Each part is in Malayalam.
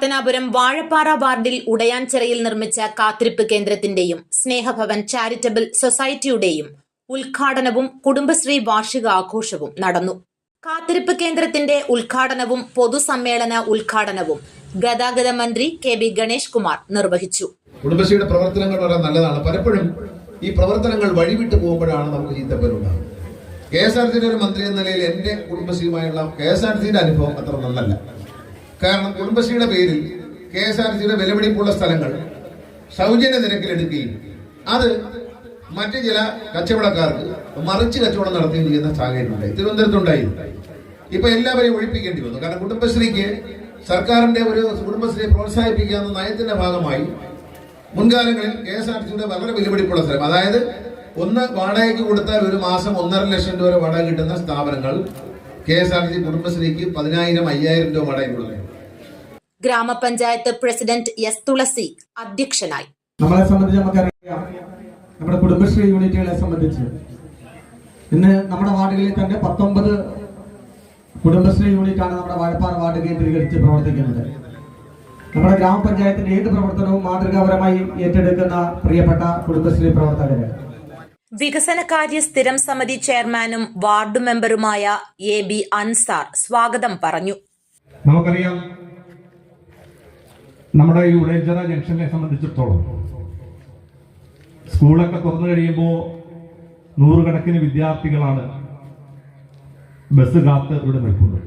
പത്തനാപുരം വാഴപ്പാറ വാർഡിൽ ഉടയാൻചിറയിൽ നിർമ്മിച്ച കാത്തിരിപ്പ് കേന്ദ്രത്തിന്റെയും സ്നേഹഭവൻ ചാരിറ്റബിൾ സൊസൈറ്റിയുടെയും ഉദ്ഘാടനവും കുടുംബശ്രീ വാർഷിക ആഘോഷവും നടന്നു. കാത്തിരിപ്പ് കേന്ദ്രത്തിന്റെ ഉദ്ഘാടനവും പൊതുസമ്മേളന ഉദ്ഘാടനവും ഗതാഗത മന്ത്രി കെ ബി ഗണേഷ് കുമാർ നിർവഹിച്ചു. കുടുംബശ്രീയുടെ പ്രവർത്തനങ്ങൾ വളരെ നല്ലതാണ്. പലപ്പോഴും ഈ പ്രവർത്തനങ്ങൾ വഴിവിട്ട് പോകുമ്പോഴാണ് നമുക്ക് ചീത്തപ്പേരുണ്ടാകുന്നത് കെ എസ് ആർ സിയുടെ ഒരു മന്ത്രി എന്ന നിലയിൽ എന്റെ കുടുംബശ്രീയുമായുള്ള കെ എസ് ആർ സിയുടെ അനുഭവം അത്ര നന്നല്ല കാരണം കുടുംബശ്രീയുടെ പേരിൽ കെ എസ് ആർ സിയുടെ വിലപിടിപ്പുള്ള സ്ഥലങ്ങൾ സൗജന്യ നിരക്കിൽ എടുക്കുകയും അത് മറ്റ് ചില കച്ചവടക്കാർക്ക് മറിച്ച് കച്ചവടം നടത്തുകയും ചെയ്യുന്ന സാഹചര്യം ഉണ്ടായി. തിരുവനന്തപുരത്തുണ്ടായി ഇപ്പൊ എല്ലാവരെയും ഒഴിപ്പിക്കേണ്ടി വന്നു. കാരണം കുടുംബശ്രീക്ക് സർക്കാരിന്റെ ഒരു കുടുംബശ്രീയെ പ്രോത്സാഹിപ്പിക്കുക എന്ന നയത്തിന്റെ ഭാഗമായി മുൻകാലങ്ങളിൽ കെ എസ് ആർ സിയുടെ വളരെ വിലപിടിപ്പുള്ള സ്ഥലം. അതായത് ഒന്ന് വാടകയ്ക്ക് കൊടുത്താൽ ഒരു മാസം ഒന്നര ലക്ഷം രൂപ വാടക കിട്ടുന്ന സ്ഥാപനങ്ങൾ കെ എസ് ആർ സി കുടുംബശ്രീക്ക് പതിനായിരം അയ്യായിരം രൂപ വാടക കൊടുക്കുന്നു ഗ്രാമപഞ്ചായത്ത് പ്രസിഡന്റ് എസ് തുളസി അധ്യക്ഷനായി. നമ്മളെ സംബന്ധിച്ച് നമുക്കറിയാം. നമ്മുടെ കുടുംബശ്രീ യൂണിറ്റുകളെ സംബന്ധിച്ച്. ഇന്ന് നമ്മുടെ വാർഡുകളിൽ തന്നെ പത്തൊമ്പത് കുടുംബശ്രീ യൂണിറ്റാണ് നമ്മുടെ വാഴപ്പാറ വാർഡ് കേന്ദ്രീകരിച്ച് പ്രവർത്തിക്കുന്നത്. നമ്മുടെ ഗ്രാമപഞ്ചായത്തിന്റെ ഏത് പ്രവർത്തനവും മാതൃകാപരമായി ഏറ്റെടുക്കുന്ന പ്രിയപ്പെട്ട കുടുംബശ്രീ പ്രവർത്തകര്. വികസനകാര്യ സ്ഥിരം സമിതി ചെയർമാനും വാർഡ് മെമ്പറുമായ എ ബി അൻസാർ സ്വാഗതം പറഞ്ഞു. നമുക്കറിയാം നമ്മുടെ ഈ ഉടയഞ്ചിറ ജംഗ്ഷനെ സംബന്ധിച്ചിടത്തോളം സ്കൂളൊക്കെ തുറന്നു കഴിയുമ്പോൾ നൂറുകണക്കിന് വിദ്യാർത്ഥികളാണ് ബസ് കാത്ത് ഇവിടെ നിൽക്കുന്നത്.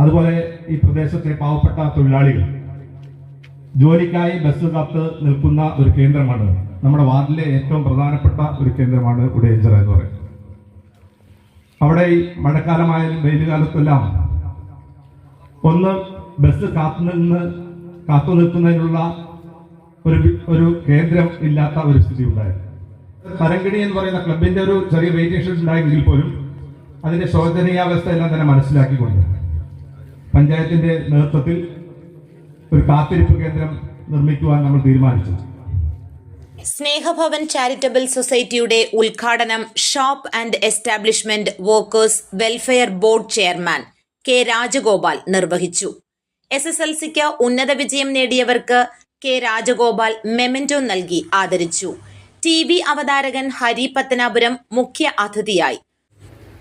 അതുപോലെ ഈ പ്രദേശത്തെ പാവപ്പെട്ട തൊഴിലാളികൾ ജോലിക്കായി ബസ് കാത്ത് നിൽക്കുന്ന ഒരു കേന്ദ്രമാണ്. നമ്മുടെ വാർഡിലെ ഏറ്റവും പ്രധാനപ്പെട്ട ഒരു കേന്ദ്രമാണ് ഉടയഞ്ചിറ എന്ന് പറയുന്നത്. അവിടെ ഈ മഴക്കാലമായാലും വെയിൽ കാലത്തെല്ലാം ഒന്ന് ബസ് കാത്തുനിന്ന് കാത്തു നിൽക്കുന്നതിനുള്ള ഒരു ഒരു കേന്ദ്രം ഇല്ലാത്ത ഒരു സ്ഥിതി ഉണ്ടായിരുന്നു തരങ്കിണി എന്ന് പറയുന്ന ക്ലബിന്റെ ഒരു ചെറിയ വെയിറ്റിംഗ് ഷെഡ് ഉണ്ടായെങ്കിൽ പോലും അതിന്റെ ശോചനീയാവസ്ഥ എല്ലാം തന്നെ മനസ്സിലാക്കിക്കൊണ്ട് പഞ്ചായത്തിന്റെ നേതൃത്വത്തിൽ ഒരു കാത്തിരിപ്പ് കേന്ദ്രം നിർമ്മിക്കുവാൻ നമ്മൾ തീരുമാനിച്ചു. സ്നേഹഭവൻ ചാരിറ്റബിൾ സൊസൈറ്റിയുടെ ഉദ്ഘാടനം shop and establishment workers welfare board chairman K Rajagopal നിർവഹിച്ചു. എസ് എസ് എൽ സിക്ക് ഉന്നത വിജയം നേടിയവർക്ക് കെ രാജഗോപാൽ മെമന്റോ നൽകി ആദരിച്ചു. ടി വി അവതാരകൻ ഹരി പത്തനാപുരം മുഖ്യ അതിഥിയായി.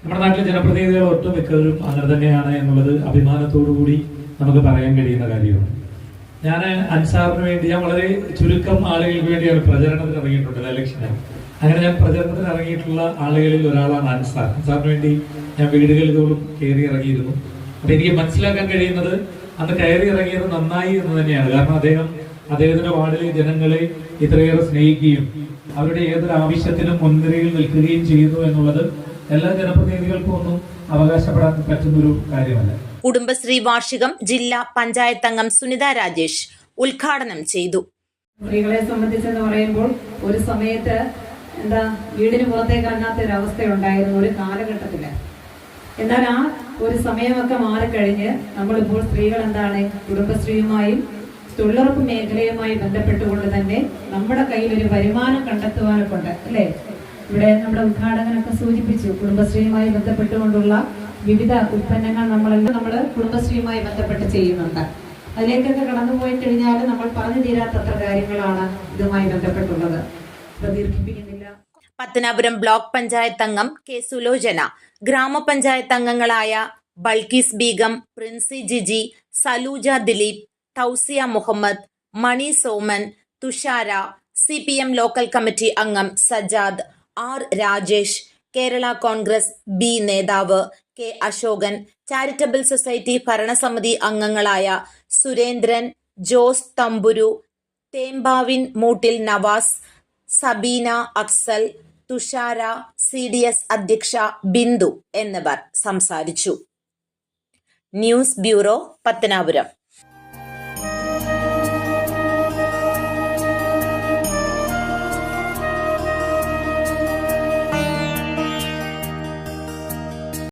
നമ്മുടെ നാട്ടിലെ ജനപ്രതിനിധികൾ ഒട്ടുമിക്കവരും അങ്ങനെ തന്നെയാണ് എന്നുള്ളത് അഭിമാനത്തോടു കൂടി നമുക്ക് പറയാൻ കഴിയുന്ന കാര്യമാണ്. ഞാൻ അൻസാറിന് വേണ്ടി ഞാൻ വളരെ ചുരുക്കം ആളുകൾക്ക് വേണ്ടിയാണ് പ്രചരണത്തിന് ഇറങ്ങിയിട്ടുണ്ട് ഇലക്ഷന് അങ്ങനെ ഞാൻ പ്രചരണത്തിന് ഇറങ്ങിയിട്ടുള്ള ആളുകളിൽ ഒരാളാണ് അൻസാർ. അൻസാറിന് വേണ്ടി ഞാൻ വീടുകളിൽ തോറും കയറി ഇറങ്ങിയിരുന്നു. അപ്പം എനിക്ക് മനസ്സിലാക്കാൻ കഴിയുന്നത് അന്ന് കയറി ഇറങ്ങിയത് നന്നായി എന്ന് തന്നെയാണ്. കാരണം അദ്ദേഹം അദ്ദേഹത്തിന്റെ വാർഡിലെ ജനങ്ങളെ ഇത്രയേറെ സ്നേഹിക്കുകയും അവരുടെ ഏതൊരു ആവശ്യത്തിനും മുൻനിരയിൽ നിൽക്കുകയും ചെയ്യുന്നു എന്നുള്ളത് എല്ലാ ജനപ്രതിനിധികൾക്കും ഒന്നും അവകാശപ്പെടാൻ പറ്റുന്ന ഒരു കാര്യമല്ല. കുടുംബശ്രീ വാർഷികം ജില്ലാ പഞ്ചായത്ത് അംഗം സുനിത രാജേഷ് ഉദ്ഘാടനം ചെയ്തു. സ്ത്രീകളെ സംബന്ധിച്ചെന്ന് പറയുമ്പോൾ ഒരു സമയത്ത് എന്താ വീടിന് പുറത്തേക്ക് ഇറങ്ങാത്ത ഒരു അവസ്ഥ ഉണ്ടായിരുന്നു ഒരു കാലഘട്ടത്തിൽ. എന്നാൽ ആ ഒരു സമയമൊക്കെ മാറിക്കഴിഞ്ഞ് നമ്മളിപ്പോൾ സ്ത്രീകൾ എന്താണ് കുടുംബശ്രീയുമായും തൊഴിലുറപ്പ് മേഖലയുമായി ബന്ധപ്പെട്ടുകൊണ്ട് തന്നെ നമ്മുടെ കയ്യിൽ ഒരു വരുമാനം കണ്ടെത്തുവാനൊക്കെ അല്ലേ? ഇവിടെ നമ്മുടെ ഉദ്ഘാടകനൊക്കെ സൂചിപ്പിച്ചു കുടുംബശ്രീയുമായി ബന്ധപ്പെട്ടുകൊണ്ടുള്ള വിവിധ ഉൽപ്പന്നങ്ങൾ നമ്മളെല്ലാം നമ്മൾ കുടുംബശ്രീയുമായി ബന്ധപ്പെട്ട് ചെയ്യുന്നുണ്ട്. അതിലേക്കൊക്കെ കടന്നുപോയി കഴിഞ്ഞാൽ നമ്മൾ പറഞ്ഞു തീരാത്തത്ര കാര്യങ്ങളാണ് ഇതുമായി ബന്ധപ്പെട്ടുള്ളത്. പ്രതീർഘിപ്പിക്കുന്നില്ല പത്തനാപുരം ബ്ലോക്ക് പഞ്ചായത്ത് അംഗം കെ സുലോചന ഗ്രാമപഞ്ചായത്ത് അംഗങ്ങളായ Bulkees Beegum Princy Jiji Saluja Dileep Thousiya Muhammad Mani Soman Thushara C P M local committee അംഗം Sajad R Rajesh Kerala Congress B നേതാവ് കെ അശോകൻ ചാരിറ്റബിൾ സൊസൈറ്റി ഭരണസമിതി അംഗങ്ങളായ Surendran Jose Thamburu Thempavin Moottil Navas Sabeena Afsal Thushara C D S അധ്യക്ഷ ബിന്ദു എന്നിവർ സംസാരിച്ചു. News bureau Pathanapuram.